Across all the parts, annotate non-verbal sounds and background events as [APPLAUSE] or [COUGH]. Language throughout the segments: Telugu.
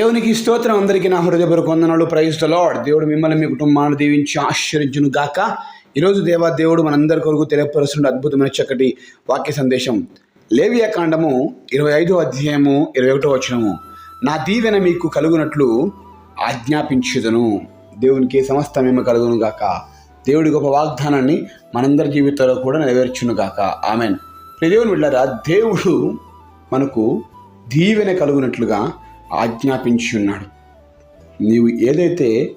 దేవునికి స్తోత్రం. అందరికీ నా హృదయపూర్వక వందనాలు. ప్రైజ్ లార్డ్ దేవుడు మిమ్మల్ని మీ కుటుంబాన్ని దీవించి ఆశ్చర్యించును గాక ఈరోజు దేవా దేవుడు మనందరి కొరకు తెలియపరుస్తున్న అద్భుతమైన చక్కటి వాక్య సందేశం. లేవియా కాండము ఇరవై ఐదో అధ్యాయము ఇరవై ఒకటో వచనము. నా దీవెన మీకు కలుగునట్లు ఆజ్ఞాపించుదను. దేవునికి సమస్త మేము కలుగును గాక దేవుడి గొప్ప వాగ్దానాన్ని మనందరి జీవితంలో కూడా నెరవేర్చును గాక ఆమెన్ దేవుని వెళ్ళారా దేవుడు మనకు దీవెన కలుగునట్లుగా ఆజ్ఞాపించి ఉన్నాడు నీవు ఏదైతే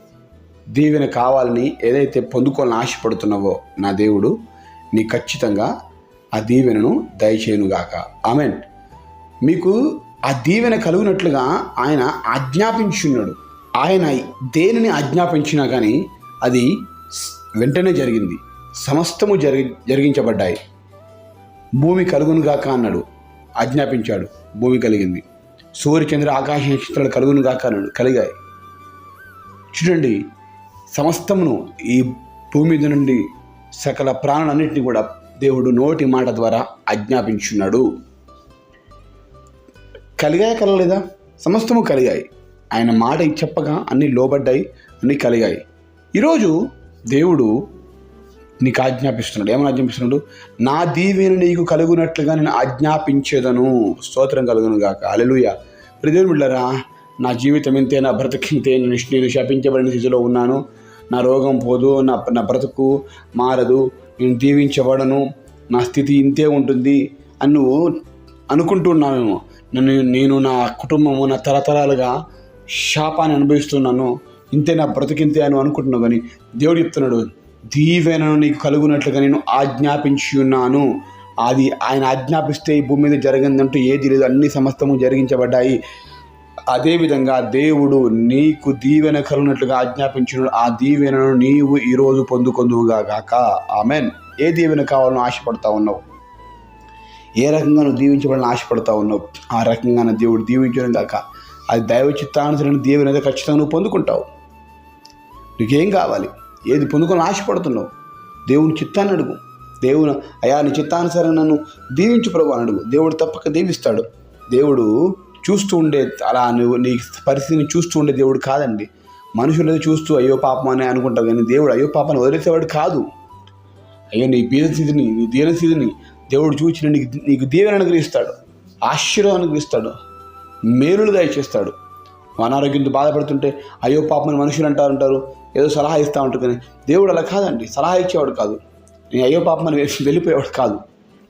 దీవెన కావాలని ఏదైతే పొందుకోవాలని ఆశపడుతున్నావో నా దేవుడు నీ ఖచ్చితంగా ఆ దీవెనను దయచేయునుగాక. ఆమెన్. మీకు ఆ దీవెన కలుగునట్లుగా ఆయన ఆజ్ఞాపించున్నాడు ఆయన దేనిని ఆజ్ఞాపించినా కానీ అది వెంటనే జరిగింది. సమస్తము జరిగి జరిగించబడ్డాయి. భూమి కలుగునుగాక అన్నాడు. ఆజ్ఞాపించాడు. భూమి కలిగింది. సూర్య చంద్ర ఆకాశ నక్షత్రాలు కలుగునుగాక అన్నాడు కలిగాయి. చూడండి సమస్తమును ఈ భూమి మీద నుండి సకల ప్రాణులన్నింటినీ కూడా దేవుడు నోటి మాట ద్వారా ఆజ్ఞాపించున్నాడు. కలిగాయి కలగలేదా? సమస్తము కలిగాయి. ఆయన మాట చెప్పగా అన్నీ లోబడ్డాయి అన్నీ కలిగాయి. ఈరోజు దేవుడు నీకు ఆజ్ఞాపిస్తున్నాడు. ఏమని ఆజ్ఞాపిస్తున్నాడు? నా దీవెని నీకు కలుగునట్లుగా నేను ఆజ్ఞాపించేదను. స్తోత్రం కలుగును గాక. అలెలుయ ప్రదేవుని బిడ్డరా నా జీవితం ఇంతే నా బ్రతికింతే నేను నేను శపించబడిన స్థితిలో ఉన్నాను. నా రోగం పోదు నా నా బ్రతుకు మారదు నేను దీవించబడను నా స్థితి ఇంతే ఉంటుంది అని నువ్వు అనుకుంటున్నావేమో. నన్ను నేను నా కుటుంబము నా తరతరాలుగా శాపాన్ని అనుభవిస్తున్నాను. ఇంతే నా బ్రతికింతే అని అనుకుంటున్నావు కానీ దేవుడు చెప్తున్నాడు దీవెనను నీకు కలుగునట్లుగా నేను ఆజ్ఞాపించి ఉన్నాను అది ఆయన ఆజ్ఞాపిస్తే ఈ భూమి మీద జరిగిందంటూ ఏది లేదు. అన్ని సమస్తము జరిగించబడ్డాయి. అదేవిధంగా దేవుడు నీకు దీవెన కలుగునట్లుగా ఆజ్ఞాపించిన. ఆ దీవెనను నీవు ఈరోజు పొందుకొందువుగా గాక ఆమెన్. ఏ దీవెన కావాలని ఆశపడతా ఉన్నావు? ఏ రకంగా నువ్వు దీవించబడాలని ఆశపడతా ఉన్నావు? ఆ రకంగా నా దేవుడు దీవించడం కాక అది దైవ చిత్తానుసరణ దీవెన అయితే ఖచ్చితంగా నువ్వు పొందుకుంటావు. నీకేం కావాలి? ఏది పొందుకొని ఆశపడుతున్నావు? దేవుని చిత్తాన్ని అడుగు. దేవుని అయా నీ చిత్తానుసారం నన్ను దీవించు ప్రభు అని అడుగు. దేవుడు తప్పక దీవిస్తాడు. దేవుడు చూస్తూ ఉండే అలా నువ్వు నీ పరిస్థితిని చూస్తూ ఉండే దేవుడు కాదండి. మనుషులు చూస్తూ అయ్యో పాపం అని అనుకుంటావు కానీ దేవుడు అయ్యో పాపని వదిలేసేవాడు కాదు. అయ్యో నీ బీద స్థితిని నీ దీనస్థితిని దేవుడు చూచి నీకు నీకు దీవెన అనుగ్రహిస్తాడు. ఆశీర్వాదం అనుగ్రహిస్తాడు. మేలులు దయచేస్తాడు. అనారోగ్యంతో బాధపడుతుంటే అయ్యో పాపమని మనుషులు అంటారు ఉంటారు ఏదో సలహా ఇస్తూ ఉంటారు కానీ దేవుడు అలా కాదండి. సలహా ఇచ్చేవాడు కాదు. నీ అయ్యో పాపమని వేసి [LAUGHS] వెళ్ళిపోయేవాడు కాదు.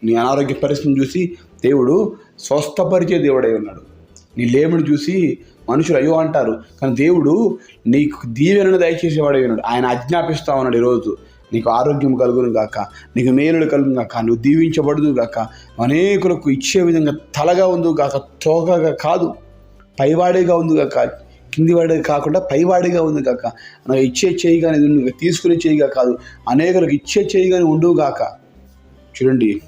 నీ అనారోగ్య పరిస్థితిని చూసి దేవుడు స్వస్థపరిచే దేవుడై ఉన్నాడు. నీ లేముని చూసి మనుషులు అయ్యో అంటారు. కానీ దేవుడు నీకు దీవెనను దయచేసేవాడై ఉన్నాడు. ఆయన ఆజ్ఞాపిస్తూ ఉన్నాడు ఈరోజు. నీకు ఆరోగ్యం కలుగును గాక. నీకు మేలుడు కలుగును గాక. నువ్వు దీవించబడుదు గాక. అనేకులకు ఇచ్చే విధంగా తలగా ఉందు గాక. తోకగా కాదు. పైవాడిగా ఉంది కాక. కిందివాడే కాకుండా పైవాడిగా ఉంది కాక. నాకు ఇచ్చే చేయగానే తీసుకునే చేయిగా కాదు. అనేకులకు ఇచ్చే చేయిగానే ఉండువు కాక. చూడండి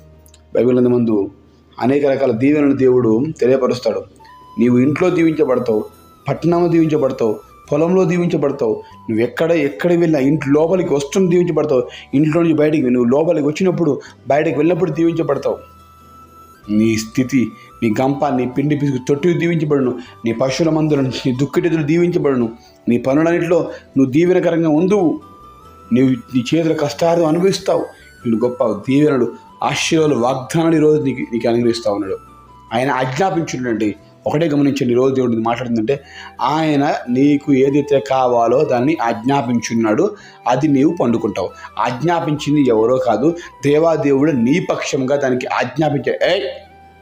బైబిల్ ముందు అనేక రకాల దీవెనలు దేవుడు తెలియపరుస్తాడు. నీవు ఇంట్లో దీవించబడతావు పట్టణంలో దీవించబడతావు పొలంలో దీవించబడతావు నువ్వు ఎక్కడ ఎక్కడ వెళ్ళినా ఇంటి లోపలికి వస్తున్న దీవించబడతావు. ఇంట్లో నుంచి బయటికి నువ్వు లోపలికి వచ్చినప్పుడు బయటకు వెళ్ళినప్పుడు దీవించబడతావు. నీ స్థితి నీ గంప నీ పిండి పిసుకు తొట్టి దీవించబడును. నీ పశువుల మందులను నీ దుక్కిటెదులు దీవించబడును. నీ పనులన్నింటిలో నువ్వు దీవెనకరంగా ఉందువు నీవు నీ చేతుల కష్టాలు అనుభవిస్తావు. వీళ్ళు గొప్ప దీవెనలు ఆశీర్వాదాలు వాగ్దానాలు ఈరోజు నీకు నీకు అనుగ్రహిస్తా ఉన్నాడు ఆయన ఆజ్ఞాపించుండండి. ఒకటే గమనించండి ఈరోజు దేవుడు మాట్లాడుతుందంటే ఆయన నీకు ఏదైతే కావాలో దాన్ని ఆజ్ఞాపించున్నాడు అది నీవు పండుకుంటావు. ఆజ్ఞాపించింది ఎవరో కాదు దేవాదేవుడు నీ పక్షంగా దానికి ఆజ్ఞాపించే ఏ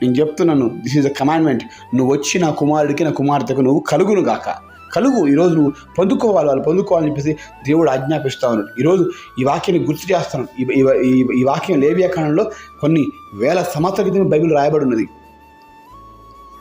నేను చెప్తున్నాను దిస్ ఈజ్ అ కమాండ్మెంట్ నువ్వు వచ్చి నా కుమారుడికి నా కుమార్తెకు నువ్వు కలుగును గాక. కలుగు ఈరోజు నువ్వు పొందుకోవాలి వాళ్ళు పొందుకోవాలని చెప్పేసి దేవుడు ఆజ్ఞాపిస్తా ఉన్నాడు. ఈరోజు ఈ వాక్యాన్ని గుర్తు చేస్తాను. ఈ ఈ- వాక్యం లేవియా కాలంలో కొన్ని వేల సంవత్సరాల క్రితం బైబిల్ రాయబడి ఉన్నది.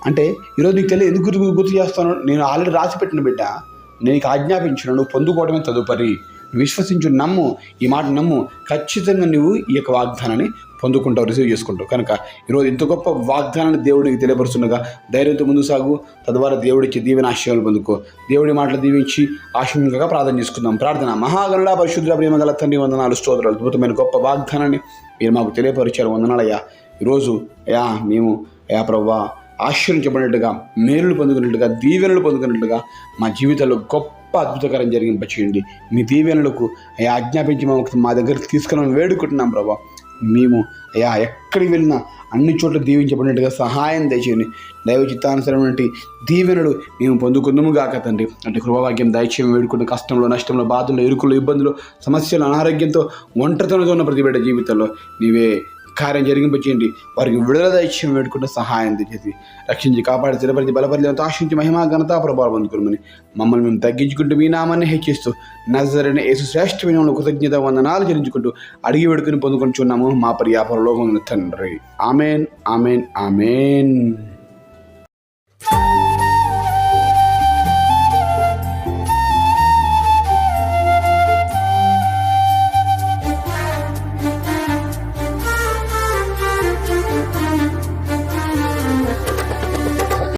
అంటే ఈరోజు నీకు తెలియదు ఎందుకు గుర్తు గుర్తు చేస్తాను? నేను ఆల్రెడీ రాసి పెట్టిన బిడ్డ. నేను నీకు ఆజ్ఞాపించిన నువ్వు పొందుకోవడమే తదుపరి. విశ్వసించు నమ్ము. ఈ మాట నమ్ము. ఖచ్చితంగా నువ్వు ఈ యొక్క వాగ్దానాన్ని పొందుకుంటావు రిసీవ్ చేసుకుంటావు. కనుక ఈరోజు ఇంత గొప్ప వాగ్దానాన్ని దేవుడికి తెలియపరుస్తుండగా ధైర్యంతో ముందు సాగు. తద్వారా దేవుడికి దీవెన ఆశయాలు పొందుకో. దేవుడి మాటలు దీవించి ఆశీర్వంగా ప్రార్థన చేసుకుందాం. ప్రార్థన మహాగణుల పరిశుద్ధ ప్రేమ గల తండ్రి వందనాలు స్తోత్రాలు. అద్భుతమైన గొప్ప వాగ్దానాన్ని మీరు మాకు తెలియపరిచారు. వందనాలయ్యా. ఈరోజు అయా మేము అయా ప్రవ్వా ఆశ్రయించబడినట్టుగా మేలులు పొందుకున్నట్టుగా దీవెనలు పొందుకున్నట్టుగా మా జీవితంలో గొప్ప అద్భుతకరం జరిగింపచేయండి మీ దీవెనలకు అయ్యా ఆజ్ఞాపించి మమ్మల్ని మా దగ్గర తీసుకుని వేడుకుంటున్నాం ప్రభా. మేము అయ్యా ఎక్కడికి వెళ్ళినా అన్ని చోట్ల దీవించబడినట్టుగా సహాయం దయచేయండి. దైవ చిత్తానుసరమైనటువంటి దీవెనలు మేము పొందుకుందాము గాక తండ్రి. అంటే కృపవాక్యం దయచేయం వేడుకున్న కష్టంలో నష్టంలో బాధల్లో ఇరుకుల్లో ఇబ్బందులు సమస్యలు అనారోగ్యంతో ఒంటరితనంతో ఉన్న ప్రతి బిడ్డ జీవితంలో నీవే కార్యం జరిగింపచేయండి. వారికి విడుదల దైత్యం వేడుకుంటే సహాయం తెచ్చేసి రక్షించి కాపాడి స్థిరపరిచి బలపరిచి ఆశించి మహిమా ఘనత ప్రభావం పొందుకుని మమ్మల్ని మేము తగ్గించుకుంటూ మీ నామాన్ని హెచ్చిస్తూ నజరైన యేసు శ్రేష్టమైన కృతజ్ఞత వందనాలు చెల్లించుకుంటూ అడిగి వేడుకుని పొందుకొని చున్నాము మా పర్యాపర లోకం తండ్రి. Amen amen amen.